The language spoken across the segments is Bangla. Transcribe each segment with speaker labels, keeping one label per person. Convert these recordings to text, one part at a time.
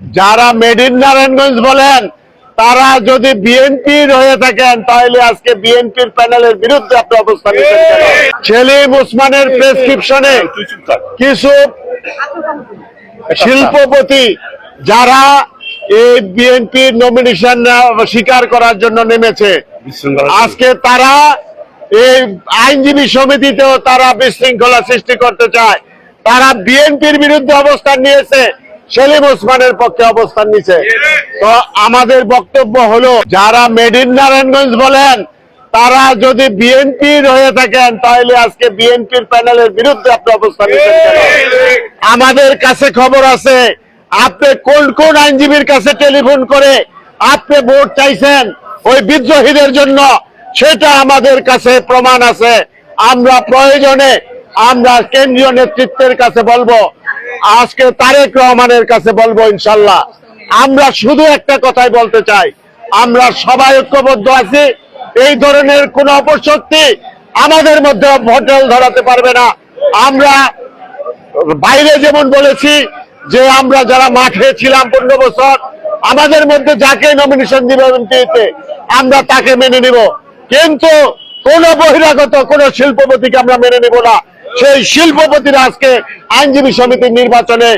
Speaker 1: যারা মেডিন নারায়ণগঞ্জ বলেন তারা যদি বিএনপির হয়ে থাকেন তাহলে আজকে বিএনপির প্যানেলের বিরুদ্ধে আপনি অবস্থান নিচ্ছেন কেন? সেলিম উসমানের প্রেসক্রিপশনে কিছু শিল্পপতি যারা এই বিএনপির নমিনেশন স্বীকার করার জন্য নেমেছে আজকে তারা এই আইনজীবী সমিতিতেও তারা বিশৃঙ্খলা সৃষ্টি করতে চায়। তারা বিএনপির বিরুদ্ধে অবস্থান নিয়েছে। সেলিম ওসমানের পক্ষে অবস্থান নিছে। তো আমাদের বক্তব্য হলো, যারা মেডিন নারায়ণগঞ্জ বলেন, তারা যদি বিএনপির হয়ে থাকেন, তাহলে আজকে বিএনপির প্যানেলের বিরুদ্ধে আপনি অবস্থান আমাদের কাছে খবর আছে, আপনি কোন কোন আইনজীবীর কাছে টেলিফোন করে আপনি ভোট চাইছেন ওই বিদ্রোহীদের জন্য, সেটা আমাদের কাছে প্রমাণ আছে। আমরা প্রয়োজনে আমরা কেন্দ্রীয় নেতৃত্বের কাছে বলব আজকে তারেক রহমানের কাছে বলব ইনশাল্লাহ। আমরা শুধু একটা কথাই বলতে চাই। আমরা সবাই ঐক্যবদ্ধ আছি। এই ধরনের কোন অপশক্তি আমাদের মধ্যে ভোটেল ধরাতে পারবে না। আমরা বাইরে যেমন বলেছি যে আমরা যারা মাঠে ছিলাম পনেরো বছর, আমাদের মধ্যে যাকে নমিনেশন দিবে এমপিতে আমরা তাকে মেনে নিব। কিন্তু কোন বহিরাগত, কোন শিল্পপতিকে আমরা মেনে নিব না। সেই শিল্পপতিরা আজকে আইনজীবী সমিতির নির্বাচনে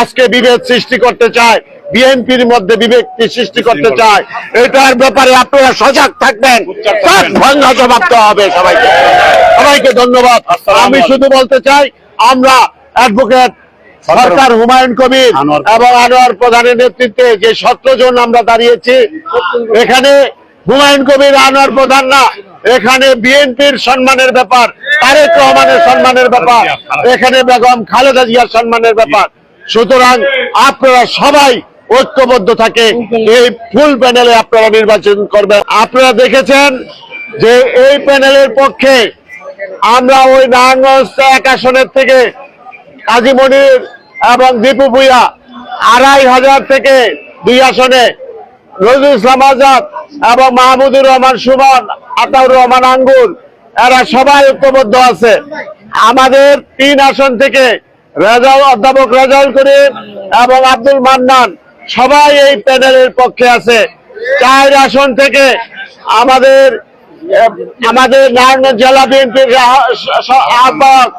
Speaker 1: আজকে বিভেদ সৃষ্টি করতে চায় বিএনপির মধ্যে বিভেদ সৃষ্টি করতে চায়। এটার ব্যাপারে আপনারা সজাগ থাকবেন ভাঙ্গা জবাব দেওয়া হবে সবাইকে। সবাইকে ধন্যবাদ। আমি শুধু বলতে চাই আমরা অ্যাডভোকেট সরকার হুমায়ুন কবির। এবং আনোয়ার প্রধানের নেতৃত্বে যে সতেরো জন আমরা দাঁড়িয়েছি এখানে হুমায়ুন কবির আনোয়ার প্রধান না এখানে বিএনপির সম্মানের ব্যাপার, তারেক রহমানের সম্মানের ব্যাপার, এখানে বেগম খালেদা জিয়ার সম্মানের ব্যাপার। সুতরাং আপনারা সবাই ঐক্যবদ্ধ থাকে, এই ফুল প্যানেলে আপনারা নির্বাচন করবেন। আপনারা দেখেছেন যে এই প্যানেলের পক্ষে আমরা ওই নারায়ণগঞ্জ এক আসনের থেকে কাজী মনির এবং দীপু ভুইয়া আড়াই হাজার থেকে দুই আসনে নজরুল ইসলাম আজাদ এবং মাহমুদুর রহমান সুমন আতাউর রহমান আঙ্গুর এরা সবাই ঐক্যবদ্ধ আছে। আমাদের তিন আসন থেকে রেজাউল অধ্যাপক রেজাউল করিম এবং আব্দুল মান্নান সবাই এই প্যানেলের পক্ষে আছে। চার আসন থেকে আমাদের আমাদের নারায়ণগঞ্জ জেলা বিএনপির আহ্বায়ক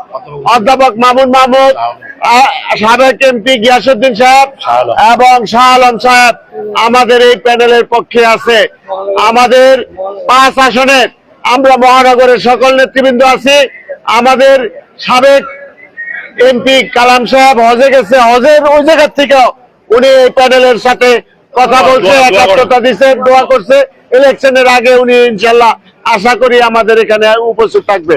Speaker 1: অধ্যাপক মামুন মাহমুদ আহ, সাবেক এমপি গিয়াসুদ্দিন সাহেব এবং শাহ আলম সাহেব। আমাদের এই প্যানেলের পক্ষে আছে। আমাদের পাঁচ আসনের আমরা মহানগরের সকল নেতৃবৃন্দ আছি। আমাদের সাবেক এমপি কালাম সাহেব হজে গেছে। হজের ওই জায়গার থেকেও উনি এই প্যানেলের সাথে কথা বলছে একাত্মতা দিচ্ছে দোয়া করছে। ইলেকশনের আগে উনি ইনশাল্লাহ আশা করি আমাদের এখানে উপস্থিত থাকবে।